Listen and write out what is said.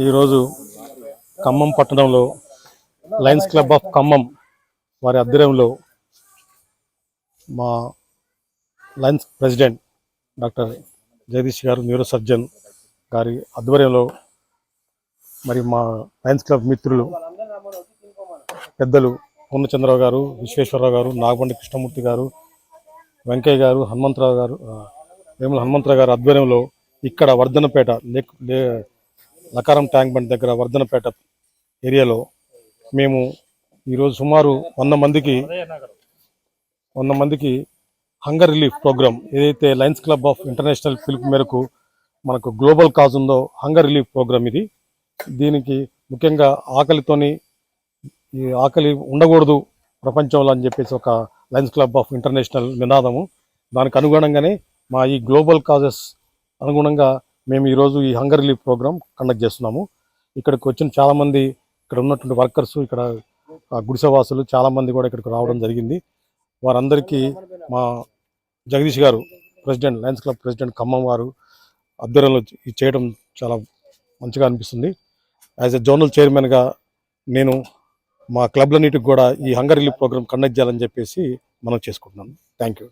ఈరోజు ఖమ్మం పట్టణంలో Lions club of Khammam వారి ఆధ్వర్యంలో మా లయన్స్ ప్రెసిడెంట్ డాక్టర్ జగదీష్ గారు న్యూరో సర్జన్ గారి ఆధ్వర్యంలో మరి మా లయన్స్ క్లబ్ మిత్రులు పెద్దలు పూర్ణచంద్రరావు గారు విశ్వేశ్వరరావు గారు నాగబండి కృష్ణమూర్తి గారు వెంకయ్య గారు హనుమంతరావు గారు వేముల హనుమంతరావు గారు ఆధ్వర్యంలో ఇక్కడ వర్ధనపేట లకారం ట్యాంక్ బండ్ దగ్గర వర్ధనపేట ఏరియాలో మేము ఈరోజు సుమారు వంద మందికి వంద మందికి హంగర్ రిలీఫ్ ప్రోగ్రామ్ ఏదైతే లయన్స్ క్లబ్ ఆఫ్ ఇంటర్నేషనల్ పిలుపు మేరకు మనకు గ్లోబల్ కాజ్ ఉందో హంగర్ రిలీఫ్ ప్రోగ్రామ్ ఇది. దీనికి ముఖ్యంగా ఆకలితోని ఈ ఆకలి ఉండకూడదు ప్రపంచంలో అని చెప్పేసి ఒక లయన్స్ క్లబ్ ఆఫ్ ఇంటర్నేషనల్ నినాదము. దానికి అనుగుణంగానే మా ఈ గ్లోబల్ కాజెస్ అనుగుణంగా మేము ఈరోజు ఈ హంగర్ రిలీఫ్ ప్రోగ్రామ్ కండక్ట్ చేస్తున్నాము. ఇక్కడికి వచ్చిన చాలామంది ఇక్కడ ఉన్నటువంటి వర్కర్స్ ఇక్కడ గుడిసెవాసులు చాలామంది కూడా ఇక్కడికి రావడం జరిగింది. వారందరికీ మా జగదీష్ గారు president Lions Club president Khammam వారు ఆధ్వర్యంలో ఇది చేయడం చాలా మంచిగా అనిపిస్తుంది. యాజ్ ఎ జోనల్ చైర్మన్గా నేను మా క్లబ్లన్నిటికి కూడా ఈ హంగర్ రిలీఫ్ ప్రోగ్రామ్ కండక్ట్ చేయాలని చెప్పేసి మనం చేసుకుంటున్నాను థ్యాంక్ యూ